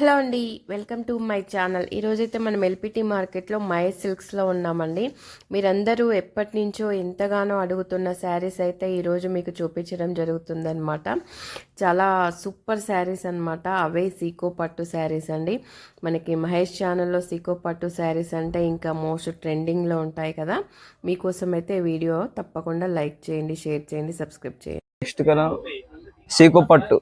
Hello అండి welcome to my channel. ఈరోజైతే మనం ఎల్పిటి మార్కెట్లో మై సిల్క్స్లో ఉన్నామండి. మీరందరూ ఎప్పటి నుంచో ఎంతగానో అడుగుతున్న శారీస్ అయితే ఈరోజు మీకు చూపించడం జరుగుతుందనమాట చాలా సూపర్ శారీస్ అనమాట అవే సీకో పట్టు శారీస్ అండి. మనకి మహేష్ ఛానల్లో సీకో పట్టు శారీస్ అంటే ఇంకా మోస్ట్ ట్రెండింగ్లో ఉంటాయి కదా. మీకోసం అయితే వీడియో తప్పకుండా లైక్ చేయండి షేర్ చేయండి సబ్స్క్రైబ్ చేయండి. నెక్స్ట్ కదా సీకో పట్టు.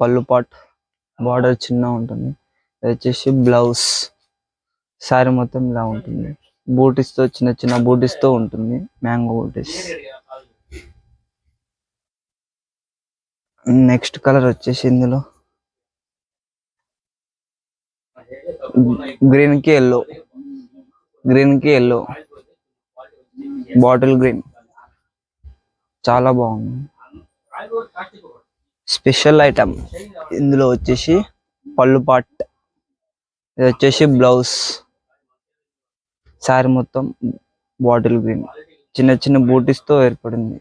పళ్ళు పాట్ బార్డర్ చిన్న ఉంటుంది. ఇది వచ్చేసి బ్లౌజ్. శారీ మొత్తం ఇలా ఉంటుంది. బూటీస్తో చిన్న చిన్న బూటీస్తో ఉంటుంది. మ్యాంగో బూటీస్ నెక్స్ట్ కలర్ వచ్చేసి ఇందులో గ్రీన్కి ఎల్లో గ్రీన్కి ఎల్లో బాటిల్ గ్రీన్ చాలా బాగుంది. స్పెషల్ ఐటమ్ ఇందులో వచ్చేసి పళ్ళు పాట్. ఇది వచ్చేసి బ్లౌజ్ శారీ మొత్తం బాటిల్ గ్రీన్ చిన్న చిన్న బూటీస్తో ఏర్పడింది.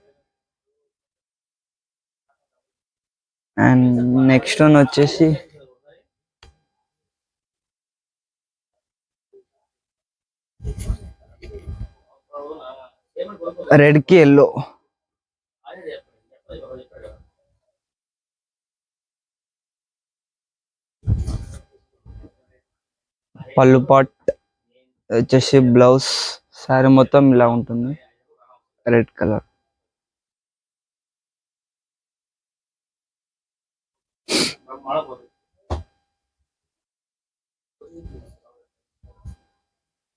అండ్ నెక్స్ట్ వన్ వచ్చేసి రెడ్కి ఎల్లో. పళ్ళు పాట్ వచ్చేసి బ్లౌజ్ శారీ మొత్తం ఇలా ఉంటుంది. Red colour.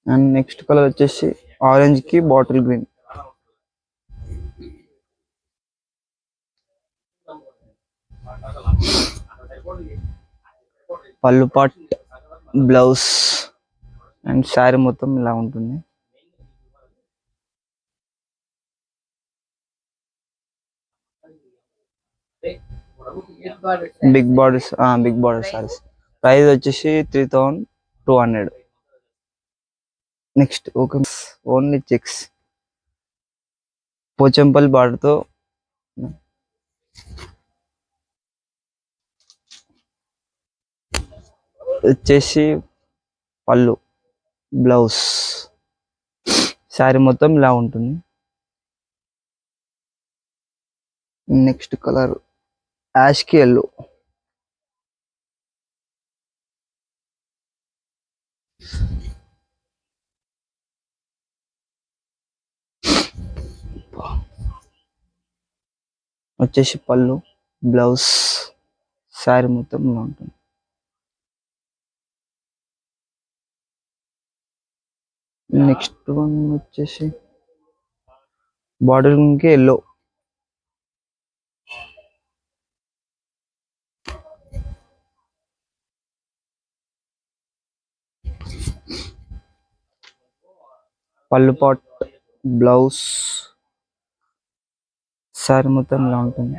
And next colour వచ్చేసి ఆరెంజ్కి బాటిల్ గ్రీన్. పళ్ళు పాట్ బ్లౌజ్ అండ్ శారీ మొత్తం ఇలా ఉంటుంది. Big borders big border saris price వచ్చేసి three thousand two hundred next okay only checks Pochampally బార్డర్తో వచ్చేసి పళ్ళు బ్లౌజ్. శారీ మొత్తం ఇలా ఉంటుంది. నెక్స్ట్ కలర్ యాష్కి ఎల్లో వచ్చేసి పళ్ళు బ్లౌజ్ శారీ మొత్తం ఇలా ఉంటుంది. నెక్స్ట్ వన్ వచ్చేసి బార్డర్ ఇంకే ఎల్లో పళ్ళు పాట్ బ్లౌజ్ శారీ మొత్తం ఇలా ఉంటుంది.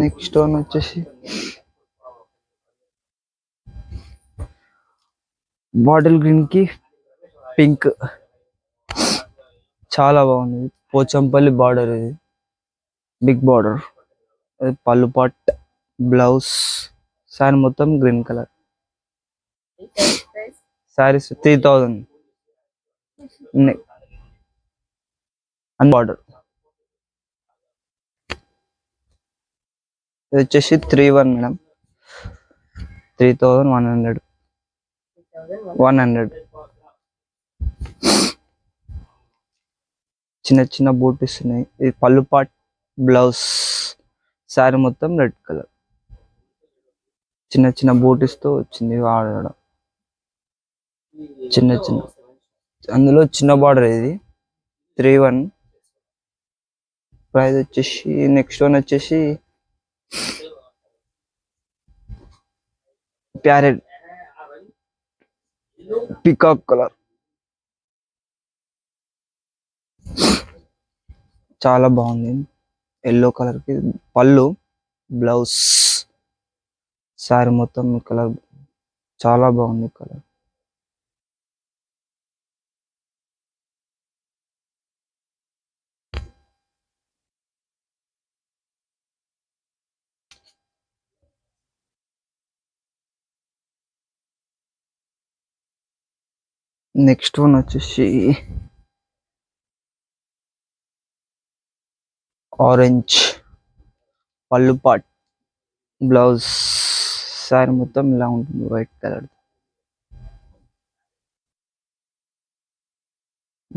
నెక్స్ట్ వన్ వచ్చేసి బాటిల్ గ్రీన్కి పింక్. చాలా బాగుంది. పోచంపల్లి బార్డర్ ఇది. Big border. పళ్ళు పాట్ బ్లౌజ్ శారీ మొత్తం green colour. Saris three thousand border. ఇది వచ్చేసి three one madam three thousand one hundred one hundred. చిన్న చిన్న బూటీస్ ఉన్నాయి. ఇది పళ్ళు పాట్ బ్లౌజ్. శారీ మొత్తం రెడ్ కలర్. చిన్న చిన్న బూటీస్తో వచ్చింది వాడడం. చిన్న చిన్న. అందులో చిన్న బార్డర్ ఇది. Three one. ప్రైస్ వచ్చేసి నెక్స్ట్ వన్ వచ్చేసి ప్యారెట్. పికాక్ కలర్ చాలా బాగుంది. ఎల్లో కలర్కి పళ్ళు బ్లౌజ్ శారీ మొత్తం కలర్ చాలా బాగుంది కలర్ నెక్స్ట్ వన్ వచ్చేసి ఆరెంజ్ పళ్ళు పాట్ బ్లౌజ్. సారీ మొత్తం ఇలా ఉంటుంది వైట్ కలర్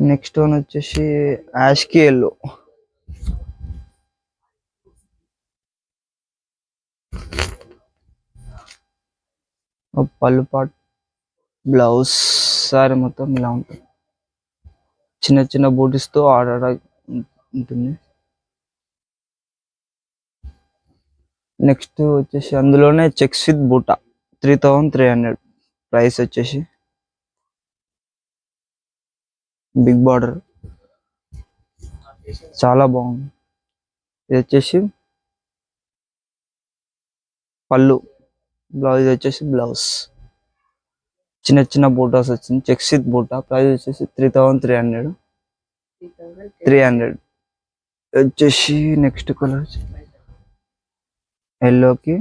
నెక్స్ట్ వన్ వచ్చేసి యాష్కి ఎల్లో. పళ్ళు పాట్ బ్లౌజ్. సారీ మొత్తం ఇలా ఉంటుంది. చిన్న చిన్న బూటీస్తో ఆడ ఉంటుంది. నెక్స్ట్ వచ్చేసి అందులోనే చెక్స్ విత్ బూటా three thousand three hundred price వచ్చేసి. Big border. చాలా బాగుంది. ఇది వచ్చేసి పళ్ళు. బ్లౌజ్ వచ్చేసి బ్లౌజ్. చిన్న చిన్న బూటాస్ వచ్చింది. చెక్సిత్ బూటా. ప్రైస్ వచ్చేసి three thousand three hundred three hundred వచ్చేసి నెక్స్ట్ కలర్ ఎల్లోకి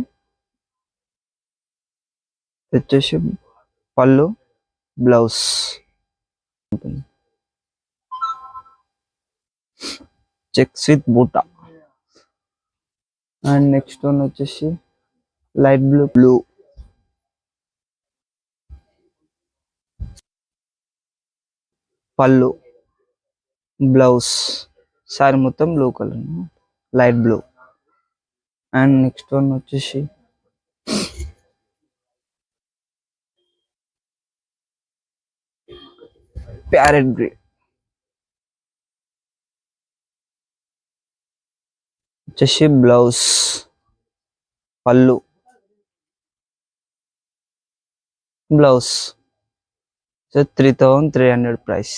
వచ్చేసి పళ్ళు బ్లౌజ్ ఉంటుంది చెక్స్ విత్ బూటా. అండ్ నెక్స్ట్ వన్ వచ్చేసి లైట్ బ్లూ బ్లూ పళ్ళు బ్లౌజ్ సారీ మొత్తం blue colour light blue. And next one వచ్చేసి ప్యారెట్ గ్రే. వచ్చేసి బ్లౌజ్ పళ్ళు blouse. So three thousand three hundred price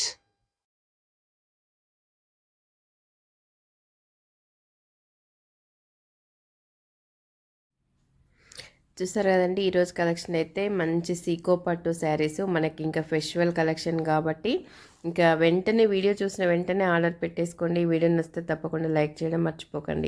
చూసారు కదండి ఈరోజు కలెక్షన్ అయితే మంచి సీకో పట్టు శారీస్ మనకి ఇంకా ఫెస్టివల్ కలెక్షన్ కాబట్టి ఇంకా వెంటనే వీడియో చూసిన వెంటనే ఆర్డర్ పెట్టేసుకోండి. వీడియో నచ్చితే తప్పకుండా లైక్ చేయడం మర్చిపోకండి.